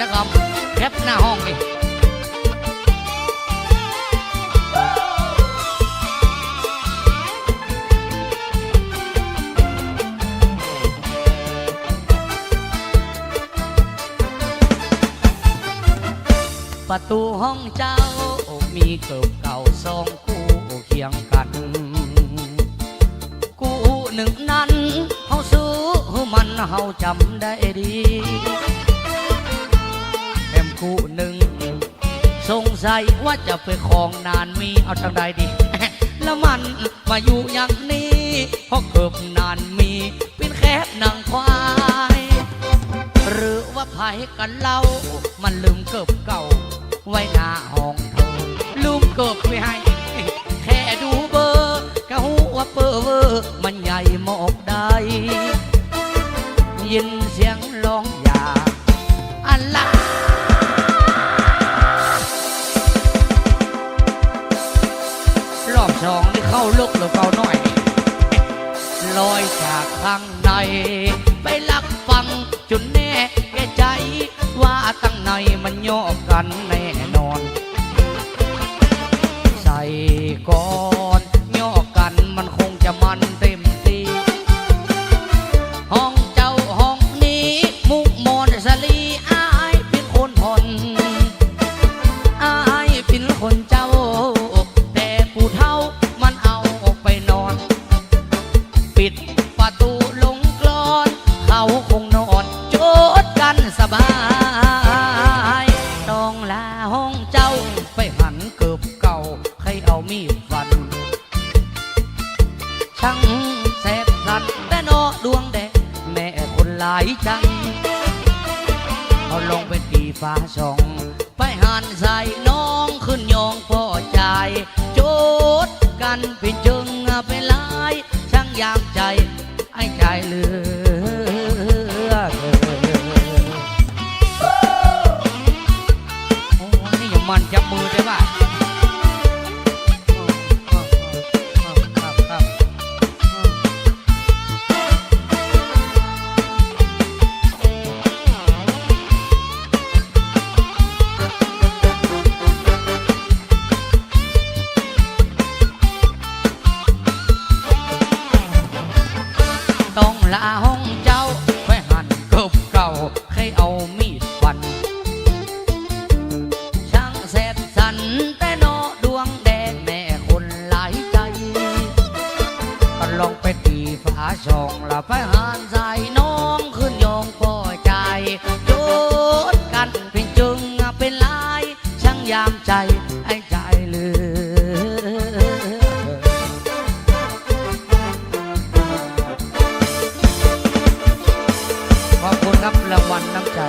นะครับแคปหน้าห้องนี่ประตูห้องเจ้ามีเกิบเก่าสองคู่เคียงกันกูหนึ่งนั้นเฮาซื้อมันเฮาจำได้ดี แถมกูหนึ่ง สงสัยว่าจะไปคลองนานมีเอาทางใดดี แล้วมันมาอยู่อย่างนี้เพราะเกิบนานมีเป็นแค่นางควาย หรือว่าภัยกันเล่า มันลืมเกิบเก่า ไว้หน้าห้องเธอลืมเกิบไม่ให้ แค่ดูเบอร์ก็หูว่าเปอร์เวอร์มันใหญ่หมอกได้ยินเสียงร้องอย่าอันละ ลอยจากข้างใน ไปลักฟังจนแน่แก่ใจ ว่าตั้งในมันโยกกันใน เขาคงนอนโจดกันสบายต้องลาห้องเจ้าไปหันเกือบเก่าใครเอามีดฟัน ช่างแสบสันแต่นอดวงแดงแม่คนหลายจังเอาลงไปตีฟ้าส่องไปหันใส่น้องขึ้นยองพ่อใจโจดกันเป็นจึงเป็นลายช่างยามใจไอ้ใจเหลือ มันจับมือได้ป่ะต้องลา องละไปหานใจน้องขึ้นยองป่อใจโจดกันเป็นจึงเป็นลายช่างยามใจไอ้ใจลืขอบคุณครับรางวัลน้ำใจ